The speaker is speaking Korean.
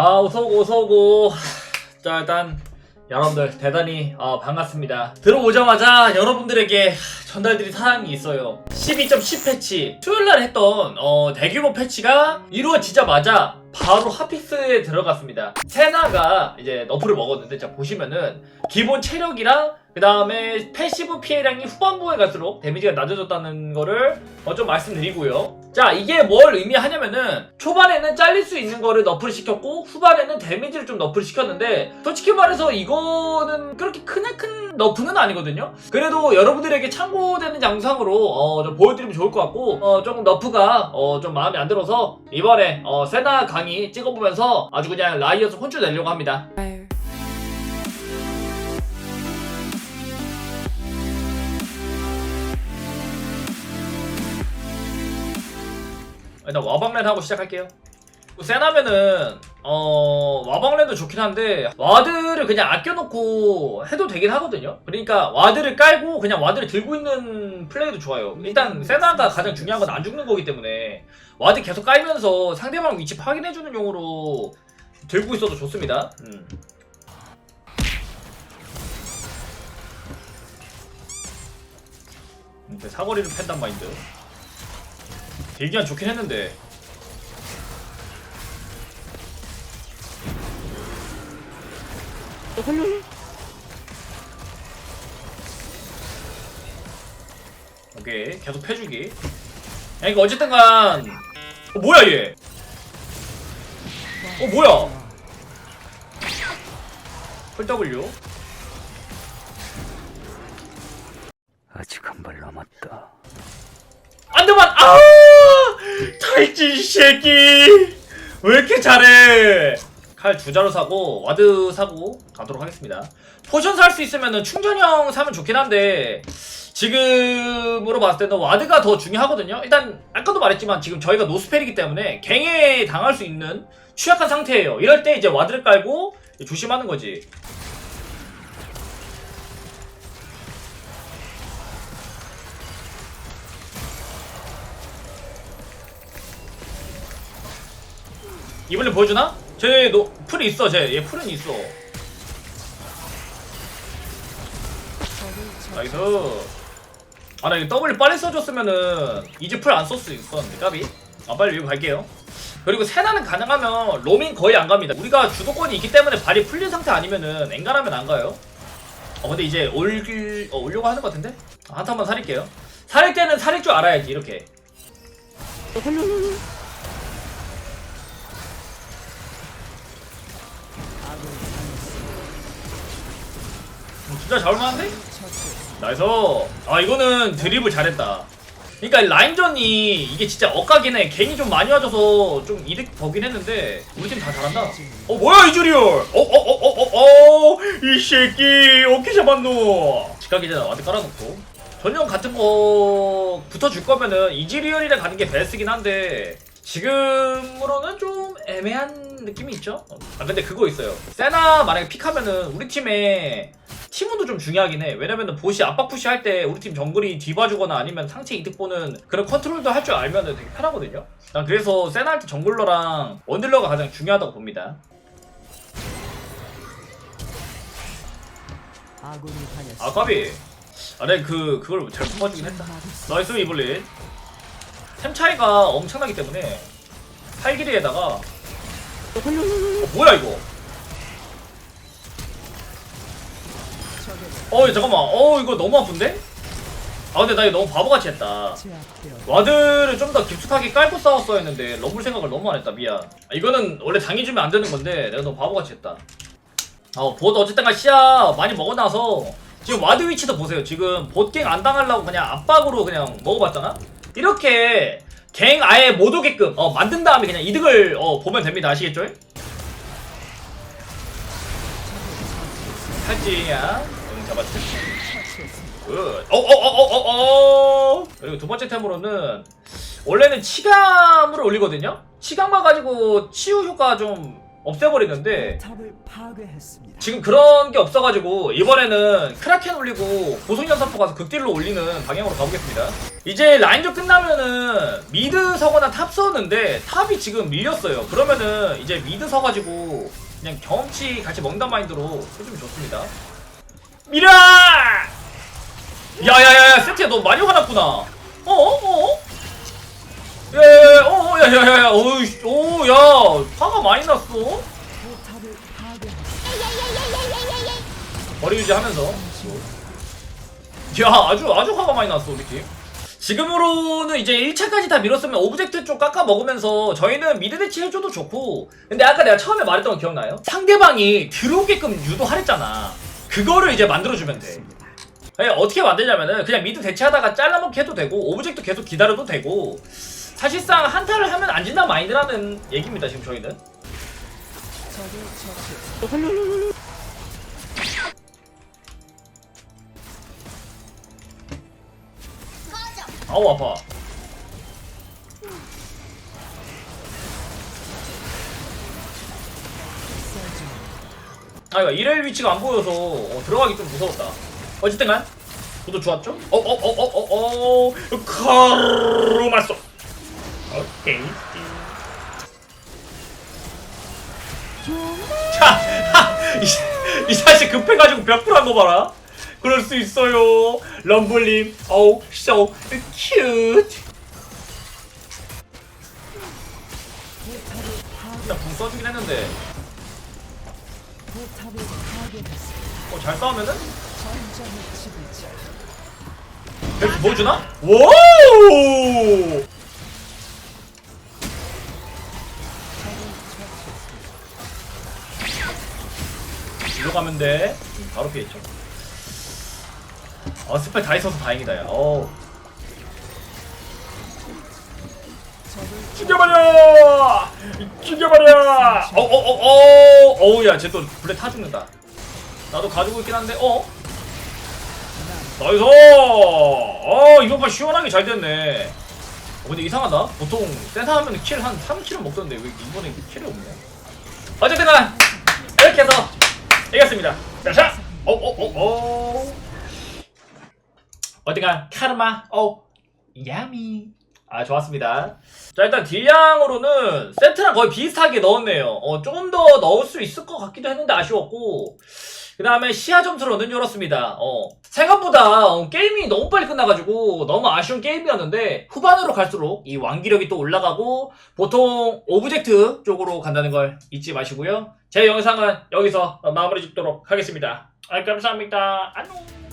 아 어서오고 어서오고 자 일단 여러분들 대단히 어, 반갑습니다. 들어오자마자 여러분들에게 전달드릴 사항이 있어요. 12.10 패치. 수요일날 했던 어, 대규모 패치가 이루어지자마자 바로 핫픽스에 들어갔습니다. 세나가 이제 너프를 먹었는데 자 보시면은 기본 체력이랑 그 다음에 패시브 피해량이 후반부에 갈수록 데미지가 낮아졌다는 거를 어, 좀 말씀드리고요. 자, 이게 뭘 의미하냐면은 초반에는 잘릴 수 있는 거를 너프를 시켰고 후반에는 데미지를 좀 너프를 시켰는데 솔직히 말해서 이거는 그렇게 크나큰 너프는 아니거든요. 그래도 여러분들에게 참고되는 양상으로 어, 좀 보여드리면 좋을 것 같고 어, 조금 너프가 어, 좀 마음에 안 들어서 이번에 어, 세나 강의 찍어보면서 아주 그냥 라이엇을 혼쭐 내려고 합니다. 일단 와방랜 하고 시작할게요. 세나면은 어 와방랜도 좋긴 한데 와드를 그냥 아껴놓고 해도 되긴 하거든요. 그러니까 와드를 깔고 그냥 와드를 들고 있는 플레이도 좋아요. 일단 세나가 가장 중요한 건 안 죽는 거기 때문에 와드 계속 깔면서 상대방 위치 확인해주는 용으로 들고 있어도 좋습니다. 음. 음, 사거리를 팬단 마인드. 대기한 좋긴 했는데. 오케이. 계속 패주기. 야 이거 어쨌든간 어 뭐야 얘? 어 뭐야? 풀 W? 아직 한 발 남았다. 안돼만 아 탈진 이 새끼. 왜 이렇게 잘해? 칼 두 자루 사고 와드 사고 가도록 하겠습니다. 포션 살 수 있으면은 충전형 사면 좋긴 한데 지금으로 봤을 때는 와드가 더 중요하거든요. 일단 아까도 말했지만 지금 저희가 노스펠이기 때문에 갱에 당할 수 있는 취약한 상태예요. 이럴 때 이제 와드를 깔고 조심하는 거지 이번에 보여주나? 쟤 노, 풀이 있어 쟤얘 풀은 있어. 나이스. 아나 이거 W 빨리 써줬으면은 이제 풀안 썼을 수 있었는데 까비? 아 빨리 이거 갈게요. 그리고 세나는 가능하면 로밍 거의 안 갑니다. 우리가 주도권이 있기 때문에 발이 풀린 상태 아니면은 엔간하면 안 가요. 어 근데 이제 올, 어, 올려고 하는 것 같은데? 아, 한타 한번 살릴게요. 살릴 때는 살릴 줄 알아야지 이렇게 진짜 잡을만한데? 나이스. 아 이거는 드립을 잘했다. 그러니까 라인전이 이게 진짜 엇가긴 해 갱이 좀 많이 와줘서 좀 이득 보긴 했는데 우리 팀 다 잘한다. 어 뭐야 이즈리얼? 어어어어어 이 새끼 어떻게 잡았노. 직각이 전에 와드 깔아놓고. 전용 같은 거 붙어줄 거면은 이즈리얼이라 가는 게 베스트긴 한데 지금으로는 좀 애매한 느낌이 있죠? 아 근데 그거 있어요. 세나 만약에 픽하면은 우리 팀에 팀원도 좀 중요하긴 해. 왜냐면은 보시 압박 푸시 할 때 우리 팀 정글이 뒤봐주거나 아니면 상체 이득 보는 그런 컨트롤도 할 줄 알면은 되게 편하거든요. 난 그래서 세나 할 때 정글러랑 원딜러가 가장 중요하다고 봅니다. 아 까비. 아, 내 그, 그걸 잘 뽑아주긴 했다. 나이스 이블린. 템 차이가 엄청나기 때문에 8길이에다가 어, 뭐야 이거? 어 잠깐만. 어 이거 너무 아픈데? 아 근데 나 이거 너무 바보같이 했다. 와드를 좀 더 깊숙하게 깔고 싸웠어야 했는데 럼블 생각을 너무 안 했다. 미안. 아, 이거는 원래 당해주면 안 되는 건데 내가 너무 바보같이 했다. 어 봇 어쨌든가 시야. 많이 먹어놔서. 지금 와드 위치도 보세요. 지금 봇갱 안 당하려고 그냥 압박으로 그냥 먹어봤잖아? 이렇게 갱 아예 못 오게끔 어, 만든 다음에 그냥 이득을 어, 보면 됩니다. 아시겠죠? 탈지야. 응 잡았지 굿. 어어어어어어. 그리고 두 번째 템으로는 원래는 치감으로 올리거든요. 치감만 가지고 치유 효과 좀 없애버리는데. 지금 그런 게 없어가지고 이번에는 크라켄 올리고 고속연사포 가서 극딜로 올리는 방향으로 가보겠습니다. 이제 라인전 끝나면은 미드 서거나 탑 서는데 탑이 지금 밀렸어요. 그러면은 이제 미드 서가지고 그냥 경험치 같이 먹는 마인드로 해주면 좋습니다. 미라! 야야야야 세트야 너 많이 화났구나. 어? 어? 야야야 어? 야야야야 어이 오야 화가 많이 났어. 머리 유지하면서 야 아주 아주 화가 많이 났어 우리 팀 지금으로는 이제 1차까지 다 밀었으면 오브젝트 쪽 깎아 먹으면서 저희는 미드 대치 해줘도 좋고 근데 아까 내가 처음에 말했던 거 기억나요? 상대방이 들어오게끔 유도하랬잖아 그거를 이제 만들어주면 돼. 네, 어떻게 만들냐면은 그냥 미드 대치하다가 잘라먹기 해도 되고 오브젝트 계속 기다려도 되고 사실상 한타를 하면 안 진다 마인드라는 얘기입니다 지금 저희는. 아우 아파 아 이거 이럴 위치가 안 보여서 어, 들어가기 좀 무서웠다. 어쨌든 간 저도 좋았죠? 어 어 어 어어어 카르마소 오케이. 자, 하, 이, 이 자식 급해가지고 벽불한 거 봐라. 그럴 수 있어요. 럼블님 어우 so cute. 일단 궁 써주긴 했는데 어, 잘 싸우면은. 이렇게 보여주나? 와우 이리로 가면 돼 음, 바로 피했죠 어 스펠 다 있어서 다행이다 야 어. 죽여버려! 죽여버려! 어어어어! 어우야 쟤또 블랙 타 죽는다. 나도 가지고 있긴 한데 어? 나이스! 어 이번 판 시원하게 잘 됐네. 어, 근데 이상하다. 보통 센터 하면 킬 한 3킬은 먹던데 왜 이번에 킬이 없네 어쨌든 간 이렇게 해서 이겼습니다. 자 어 어 어 어! 어쨌든 카르마 어 야미 아 좋았습니다. 자 일단 딜량으로는 세트랑 거의 비슷하게 넣었네요. 어 조금 더 넣을 수 있을 것 같기도 했는데 아쉬웠고. 그 다음에 시야 점수로는 이렇습니다. 어 생각보다 어, 게임이 너무 빨리 끝나가지고 너무 아쉬운 게임이었는데 후반으로 갈수록 이 완기력이 또 올라가고 보통 오브젝트 쪽으로 간다는 걸 잊지 마시고요. 제 영상은 여기서 마무리 짓도록 하겠습니다. 아, 감사합니다. 안녕